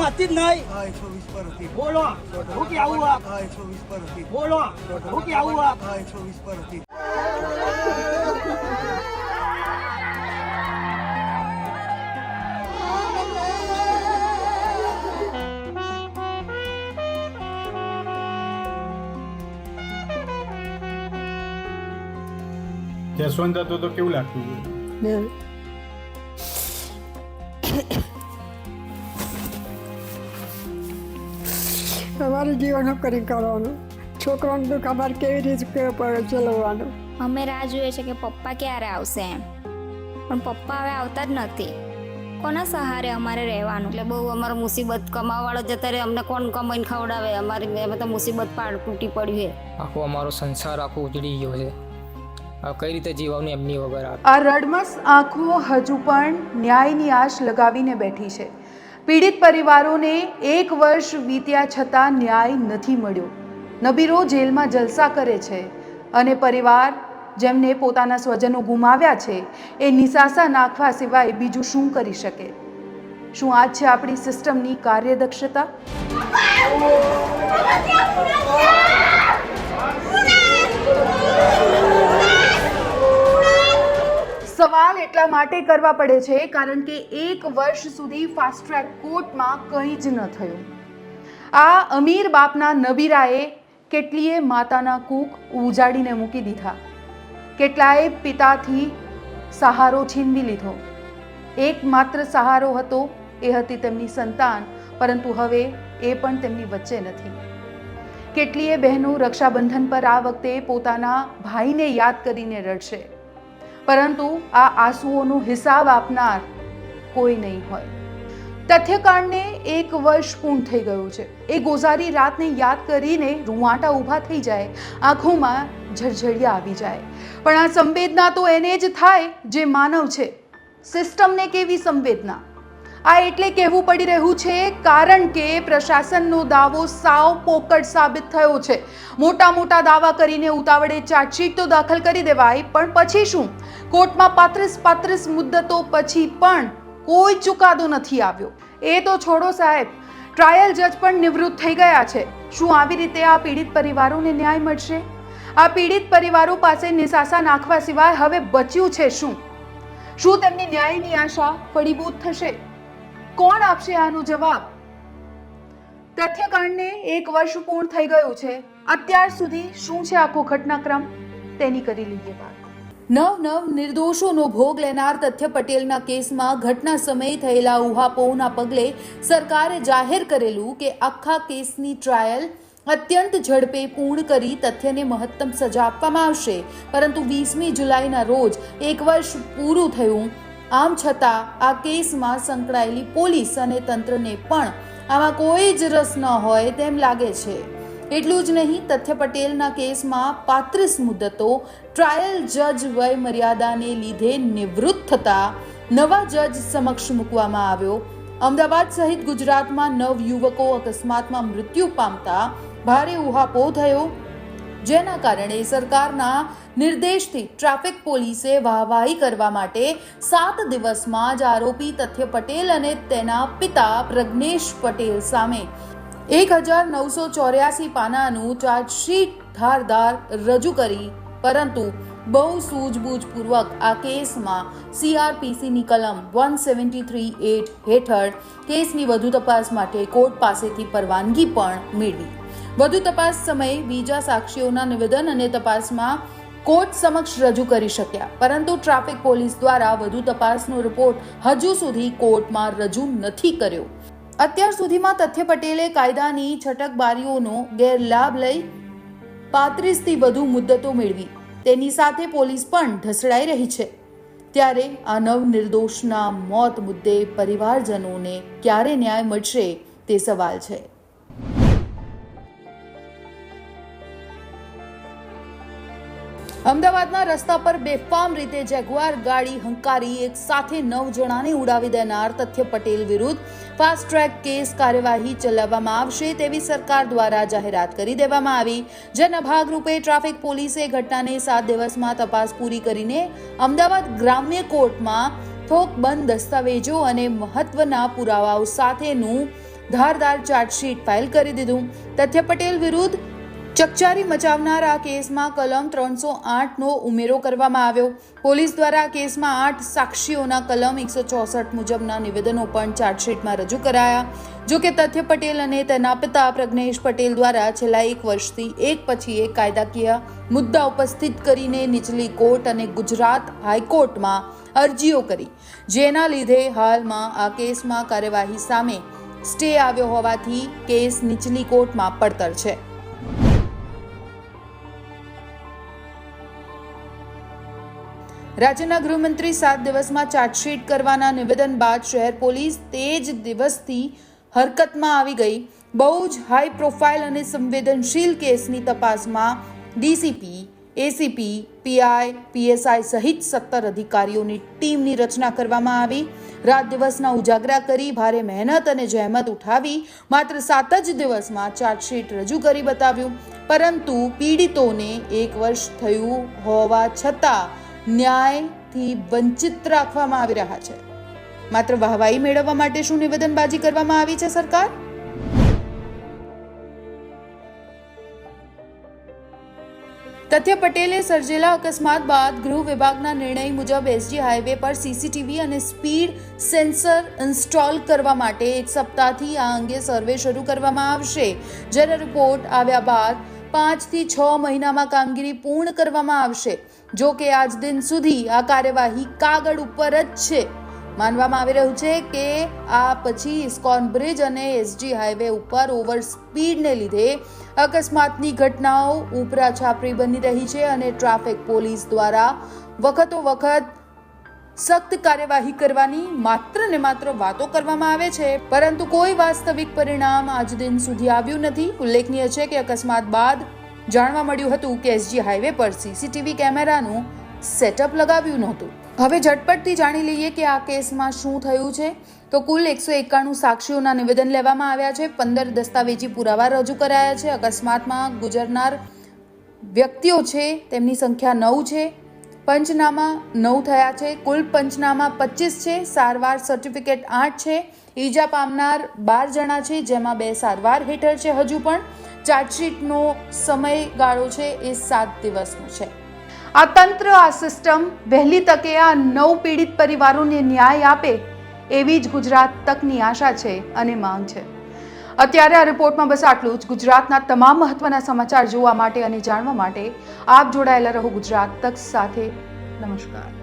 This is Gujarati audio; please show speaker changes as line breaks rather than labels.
હતી જ નહીં.
હા એકસો વીસ પર હતી.
બોલો હું કે આવું આપ.
હા એકસો વીસ પર હતી.
બોલો હું કે આવું આપ.
હા એકસો વીસ પર હતી.
જસવંત હતો તો કેવું લાગતું હતું?
અમારું જીવન કરી કરવાનું છોકરાનું દુઃખ અમારે કેવી રીતે ચલાવવાનું.
અમે રાહ જોઈએ છે કે પપ્પા ક્યારે આવશે એમ. પણ પપ્પા હવે આવતા જ નથી. કોના સહારે અમારે રહેવાનું? એટલે બહુ અમારો મુસીબત કમાવાળો જતા રહે અમને કોણ કમાઈને ખવડાવે? અમારી અમે તો મુસીબત પાડ તૂટી પડ્યું છે
આખો અમારો સંસાર આખો ઉજળી ગયો છે. કઈ રીતે જીવવાનું એમની વગર આ
આ રડમસ આંખો હજુ પણ ન્યાયની આશ લગાવીને બેઠી છે. પીડિત પરિવારોને એક વર્ષ વીત્યા છતાં ન્યાય નથી મળ્યો નબીરો જેલમાં જલસા કરે છે અને પરિવાર જેમને પોતાના સ્વજનો ગુમાવ્યા છે એ નિસાસા નાખવા સિવાય બીજું શું કરી શકે શું આ છે આપણી સિસ્ટમની કાર્યદક્ષતા સવાલ એટલા માટે કરવા પડે છે કારણ કે એક વર્ષ સુધી ફાસ્ટ ટ્રેક કોર્ટમાં કંઈ જ ન થયું. આ અમીર બાપના નબીરાએ કેટલીય માતાના કૂક ઉજાડીને મૂકી દીધા. કેટલાય પિતાથી સહારો છીનવી લીધો. એકમાત્ર સહારો હતો એ હતી તેમની સંતાન, પરંતુ હવે એ પણ તેમની વચ્ચે નથી. કેટલીય બહેનો રક્ષાબંધન પર આ વખતે પોતાના ભાઈને યાદ કરીને રડશે. પરંતુ આ આંસુઓનો હિસાબ આપનાર કોઈ નહીં હોય. તથ્યકાંડને એક વર્ષ પૂર્ણ થઈ ગયું છે. એ ગોઝારી રાતને યાદ કરીને રૂવાટા ઊભા થઈ જાય, આંખોમાં ઝરઝરિયા આવી જાય. પણ આ સંવેદના તો એને જ થાય જે માનવ છે. સિસ્ટમને કેવી સંવેદના? આ એટલે કહેવું પડી રહ્યું છે, કારણ કે પ્રશાસનનો દાવો સાવ પોકળ સાબિત થયો છે. મોટા મોટા દાવા કરીને ઉતાવળે ચાર્જશીટ તો દાખલ કરી દેવાય, પણ પછી શું? કોર્ટમાં પાંત્રીસ પાંત્રીસ મુદ્દતો પછી પણ કોઈ ચુકાદો નથી આવ્યો. એ તો છોડો સાહેબ, ટ્રાયલ જજ પણ નિવૃત્ત થઈ ગયા છે. શું આવી રીતે આ પીડિત પરિવારોને ન્યાય મળશે? આ પીડિત પરિવારો પાસે નિશાસા નાખવા સિવાય હવે બચ્યું છે શું? શું તેમની ન્યાયની આશા ફળીભૂત થશે? કોણ આપશે આનો જવાબ? તથ્યકાંડને એક વર્ષ પૂર્ણ થઈ ગયું છે. અત્યાર સુધી શું છે આખો ઘટનાક્રમ? તેની કરી લઈએ વાત. નવ નવ નિર્દોષોનો ભોગ લેનાર તથ્ય પટેલના કેસમાં ઘટના સમયે થયેલા ઉહાપોહના પગલે સરકારે જાહેર કરેલું કે આખા કેસની ટ્રાયલ અત્યંત ઝડપે પૂર્ણ કરી તથ્યને મહત્તમ સજા આપવામાં આવશે. પરંતુ વીસમી જુલાઈના રોજ એક વર્ષ પૂરું થયું આમ છતાં આ કેસમાં સંકળાયેલી પોલીસ અને તંત્રને પણ આમાં કોઈ જ રસ ન હોય તેમ લાગે છે. એટલું જ નહીં, તથ્ય પટેલના કેસમાં પાંત્રીસ મુદ્દતો ટ્રાયલ જજ વય મર્યાદાને લીધે નિવૃત્ત થતા નવા જજ સમક્ષ મૂકવામાં આવ્યો. અમદાવાદ સહિત ગુજરાતમાં નવ યુવકો અકસ્માતમાં મૃત્યુ પામતા ભારે ઉહાપો થયો. જેના કારણે સરકારના નિર્દેશથી ટ્રાફિક પોલીસે વાહવાહી કરવા માટે સાત દિવસમાં જ આરોપી તથ્ય પટેલ અને તેના પિતા પ્રજ્ઞેશ પટેલ સામે એક હજાર નવસો ચોર્યાસી પાનાનું ચાર્જશીટ ધારદાર રજૂ કરી, પરંતુ બહુ સૂઝબૂઝપૂર્વક આ કેસમાં સીઆરપીસીની કલમ વન સેવન્ટી થ્રી એટ હેઠળ કેસની વધુ તપાસ માટે કોર્ટ પાસેથી પરવાનગી પણ મેળવી. વધુ તપાસ સમયે બીજા સાક્ષીઓના નિવેદન અને તપાસમાં કોર્ટ સમક્ષ રજૂ કરી શક્યા. પરંતુ ટ્રાફિક પોલીસ દ્વારા વધુ તપાસનો રિપોર્ટ હજુ સુધી કોર્ટમાં રજૂ નથી કર્યો. અત્યાર સુધીમાં તથ્ય પટેલે કાયદાની છટકબારીઓનો ગેરલાભ લઈ પાંત્રીસથી વધુ મુદ્દતો મેળવી. તેની સાથે પોલીસ પણ ઢસડાઈ રહી છે. ત્યારે આ નવ નિર્દોષના મોત મુદ્દે પરિવારજનોને ક્યારે ન્યાય મળશે તે સવાલ છે. અમદાવાદના રસ્તા પર બેફામ રીતે જેગુઆર ગાડી હંકારી એક સાથે નવ જણાને ઉડાવી દેનાર તથ્ય પટેલ વિરુદ્ધ ફાસ્ટ ટ્રેક કેસ કાર્યવાહી ચલાવવામાં આવશે તેવી સરકાર દ્વારા જાહેરાત કરી દેવામાં આવી. જેના ભાગરૂપે ટ્રાફિક પોલીસે ઘટનાને સાત દિવસમાં તપાસ પૂરી કરીને અમદાવાદ ગ્રામ્ય કોર્ટમાં થોકબંધ દસ્તાવેજો અને મહત્વના પુરાવાઓ સાથેનું ધારદાર ચાર્જશીટ ફાઇલ કરી દીધું. તથ્ય પટેલ વિરુદ્ધ ચકચારી મચાવનાર આ કેસમાં કલમ ત્રણસો આઠનો ઉમેરો કરવામાં આવ્યો. પોલીસ દ્વારા આ કેસમાં આઠ સાક્ષીઓના કલમ એકસો ચોસઠ મુજબના નિવેદનો પણ ચાર્જશીટમાં રજૂ કરાયા. જો કે તથ્ય પટેલ અને તેના પિતા પ્રજ્ઞેશ પટેલ દ્વારા છેલ્લા એક વર્ષથી એક પછી એક કાયદાકીય મુદ્દા ઉપસ્થિત કરીને નીચલી કોર્ટ અને ગુજરાત હાઈકોર્ટમાં અરજીઓ કરી. જેના લીધે હાલમાં આ કેસમાં કાર્યવાહી સામે સ્ટે આવ્યો હોવાથી કેસ નીચલી કોર્ટમાં પડતર છે. રાજ્યના ગૃહમંત્રી સાત દિવસમાં ચાર્જશીટ કરવાના નિવેદન બાદ શહેર પોલીસ તે જ દિવસથી હરકતમાં આવી ગઈ. બહુ જ હાઈ પ્રોફાઇલ અને સંવેદનશીલ કેસની તપાસમાં ડીસીપી, એસીપી, પીઆઈ, પીએસઆઈ સહિત સત્તર અધિકારીઓની ટીમની રચના કરવામાં આવી. રાત દિવસના ઉજાગરા કરી ભારે મહેનત અને જહેમત ઉઠાવી માત્ર સાત જ દિવસમાં ચાર્જશીટ રજૂ કરી બતાવ્યું. પરંતુ પીડિતોને એક વર્ષ થયું હોવા છતાં ન્યાયથી વંચિત રાખવામાં આવી રહ્યા છે. માત્ર વાહવાઈ મેળવવા માટે શું નિવેદનબાજી કરવામાં આવી છે સરકાર? તથ્ય પટેલે સર્જેલા અકસ્માત બાદ ગૃહ વિભાગના નિર્ણય મુજબ એસજી હાઈવે પર સીસીટીવી અને સ્પીડ સેન્સર ઇન્સ્ટોલ કરવા માટે એક સપ્તાહથી આ અંગે સર્વે શરૂ કરવામાં આવશે. જ્યારે રિપોર્ટ આવ્યા બાદ પાંચથી છ મહિનામાં કામગીરી પૂર્ણ કરવામાં આવશે. જો કે આજ દિન સુધી આ કાર્યવાહી કાગળ ઉપર જ છે. માનવામાં આવી રહ્યું છે કે આ પછી ઇસ્કોન બ્રિજ અને એસજી હાઈવે ઉપર ઓવર સ્પીડને લીધે અકસ્માતની ઘટનાઓ ઉપરા છાપરી બની રહી છે અને ટ્રાફિક પોલીસ દ્વારા વખતો વખત સખ્ત કાર્યવાહી કરવાની માત્ર ને માત્ર વાતો કરવામાં આવે છે. પરંતુ કોઈ વાસ્તવિક પરિણામ આજ દિન સુધી આવ્યું નથી. ઉલ્લેખનીય છે કે અકસ્માત બાદ જાણવા મળ્યું હતું કે એસજી હાઈવે પર સીસીટીવી કેમેરાનું સેટઅપ લગાવ્યું નહોતું. હવે ઝટપટથી જાણી લઈએ કે આ કેસમાં શું થયું છે. તો કુલ એકસો એકાણું સાક્ષીઓના નિવેદન લેવામાં આવ્યા છે. પંદર દસ્તાવેજી પુરાવા રજૂ કરાયા છે. અકસ્માતમાં ગુજરનાર વ્યક્તિઓ છે, તેમની સંખ્યા નવ છે. પંચનામા નવ થયા છે. કુલ પંચનામા પચીસ છે. સારવાર સર્ટિફિકેટ આઠ છે. ઈજા પામનાર બાર જણા છે, જેમાં બે સારવાર હેઠળ છે. હજુ પણ ચાર્જશીટનો સમયગાળો છે એ સાત દિવસનો છે. આ તંત્ર, આ સિસ્ટમ વહેલી તકે આ નવ પીડિત પરિવારોને ન્યાય આપે એવી જ ગુજરાત તકની આશા છે અને માંગ છે. અત્યારે આ રિપોર્ટમાં બસ આટલું જ. ગુજરાતના તમામ મહત્વના સમાચાર જોવા માટે અને જાણવા માટે આપ જોડાયેલા રહો ગુજરાત તક સાથે. નમસ્કાર.